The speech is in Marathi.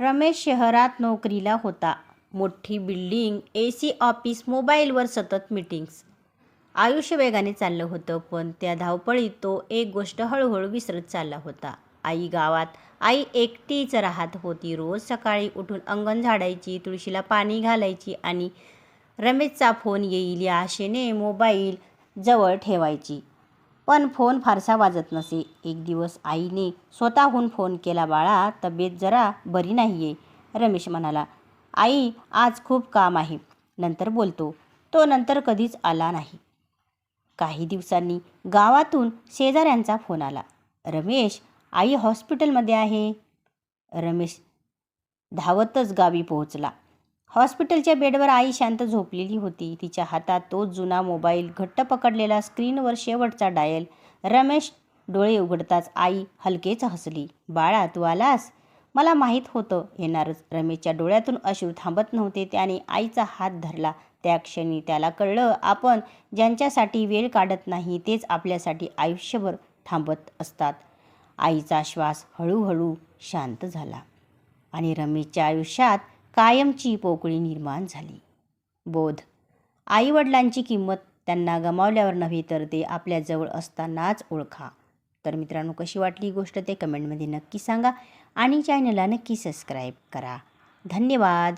रमेश शहरात नोकरीला होता. मोठी बिल्डिंग ए सी ऑफिस मोबाईलवर सतत मीटिंग्स आयुष्य वेगाने चाललं होतं पण त्या धावपळीत तो एक गोष्ट हळूहळू विसरत चालला होता. आई गावात आई एकटीच राहत होती. रोज सकाळी उठून अंगण झाडायची तुळशीला पाणी घालायची आणि रमेशचा फोन येईल या आशेने मोबाईल जवळ ठेवायची. पण फोन फारसा वाजत नसे. एक दिवस आईने स्वतःहून फोन केला बाळा तब्येत जरा बरी नाही आहे रमेश म्हणाला आई आज खूप काम आहे. नंतर बोलतो तो नंतर कधीच आला नाही. काही दिवसांनी गावातून शेजाऱ्यांचा फोन आला रमेश आई हॉस्पिटलमध्ये आहे. रमेश धावतच गावी पोहोचला. हॉस्पिटलच्या बेडवर आई शांत झोपलेली होती. तिच्या हातात तो जुना मोबाईल घट्ट पकडलेला स्क्रीनवर शेवटचा डायल. रमेश डोळे उघडताच आई हलकेच हसली. बाळा तू आलास? मला माहीत होतं येणारच रमेशच्या डोळ्यातून अश्रू थांबत नव्हते. त्याने आईचा हात धरला. त्या क्षणी त्याला कळलं आपण ज्यांच्यासाठी वेळ काढत नाही तेच आपल्यासाठी आयुष्यभर थांबत असतात. आईचा श्वास हळूहळू शांत झाला आणि रमेशच्या आयुष्यात कायमची पोकळी निर्माण झाली. बोध. आईवडिलांची किंमत त्यांना गमावल्यावर नव्हे तर ते आपल्याजवळ असतानाच ओळखा. तर मित्रांनो कशी वाटली ही गोष्ट ते कमेंटमध्ये नक्की सांगा आणि चॅनलला नक्की सबस्क्राईब करा. धन्यवाद.